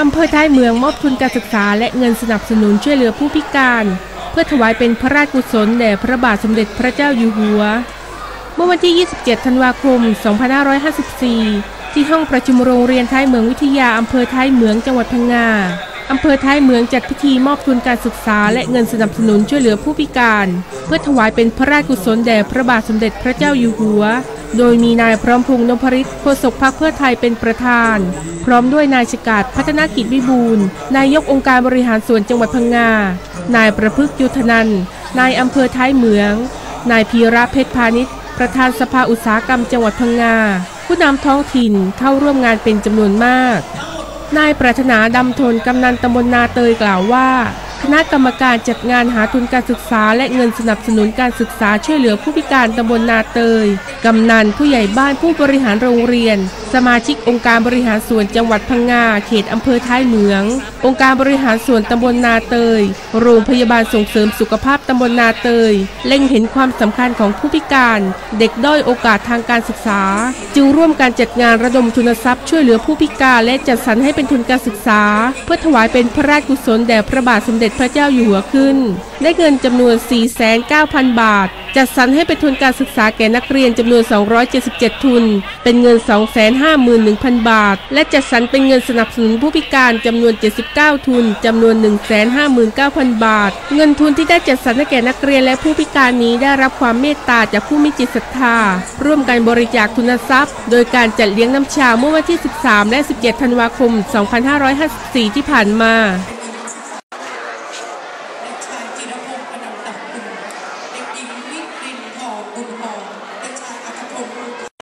อำเภอท้ายเมืองมอบทุนการศึกษาและเงินสนับสนุนช่วยเหลือผู้พิการ เพื่อถวายเป็นพระราชกุศลแด่พระบาทสมเด็จพระเจ้าอยู่หัว เมื่อวันที่ 27 ธันวาคม 2554 ที่ห้องประชุมโรงเรียนท้ายเมืองวิทยาอำเภอท้ายเมืองจังหวัดพังงาอำเภอท้ายเมืองจัดพิธีมอบทุนการศึกษาและเงินสนับสนุนช่วยเหลือผู้พิการ เพื่อถวายเป็นพระราชกุศลแด่พระบาทสมเด็จพระเจ้าอยู่หัว โดยมีนายพร้อมพงษ์นพริตโฆษกพรรคเพื่อไทยเป็นประธาน พร้อมด้วยนายชกาดพัฒนากิจวิบูลนายกองค์การบริหารส่วนจังหวัดพังงา นายประพฤกษ์ยุทธนันนายอำเภอท้ายเหมือง นายพีระเพชรพาณิชย์ประธานสภาอุตสาหกรรมจังหวัดพังงา ผู้นำท้องถิ่นเข้าร่วมงานเป็นจำนวนมาก นายปรารถนาดำทนกำนันตำบลนาเตยกล่าวว่าคณะกรรมการจัดงานหาทุนการศึกษาและเงินสนับสนุนการศึกษาช่วยเหลือผู้พิการตำบลนาเตยกำนันผู้ใหญ่บ้านผู้บริหารโรงเรียน สมาชิกองค์การบริหารส่วนจังหวัดพังงาเขตอำเภอท้ายเหมือง องค์การบริหารส่วนตำบลนาเตย โรงพยาบาลส่งเสริมสุขภาพตำบลนาเตย เล็งเห็นความสำคัญของผู้พิการ เด็กด้อยโอกาสทางการศึกษา จึงร่วมการจัดงานระดมทุนทรัพย์ช่วยเหลือผู้พิการและจัดสรรให้เป็นทุนการศึกษา เพื่อถวายเป็นพระราชกุศลแด่พระบาทสมเด็จพระเจ้าอยู่หัวขึ้น ได้เงินจำนวน 49,000 บาท จัดสรรให้เป็นทุนการศึกษาแก่นักเรียนจำำนวน 277 ทุน เป็นเงิน 251,000 บาท และจัดสรรเป็นเงินสนับสนุนผู้พิการจำนวน 79 ทุนจำนวน 159,000 บาท เงินทุนที่ได้จัดสรรแก่นักเรียนและผู้พิการนี้ได้รับความเมตตาจากผู้มีจิตศรัทธา ร่วมกันบริจาคทุนทรัพย์ โดยการจัดเลี้ยงน้ำชาเมื่อวันที่ 13 และ 17 ธันวาคม 2554 ที่ผ่านมาจิรพงศ์พนมตักคุณเด็กหญิงวิกรินทองบุญหอม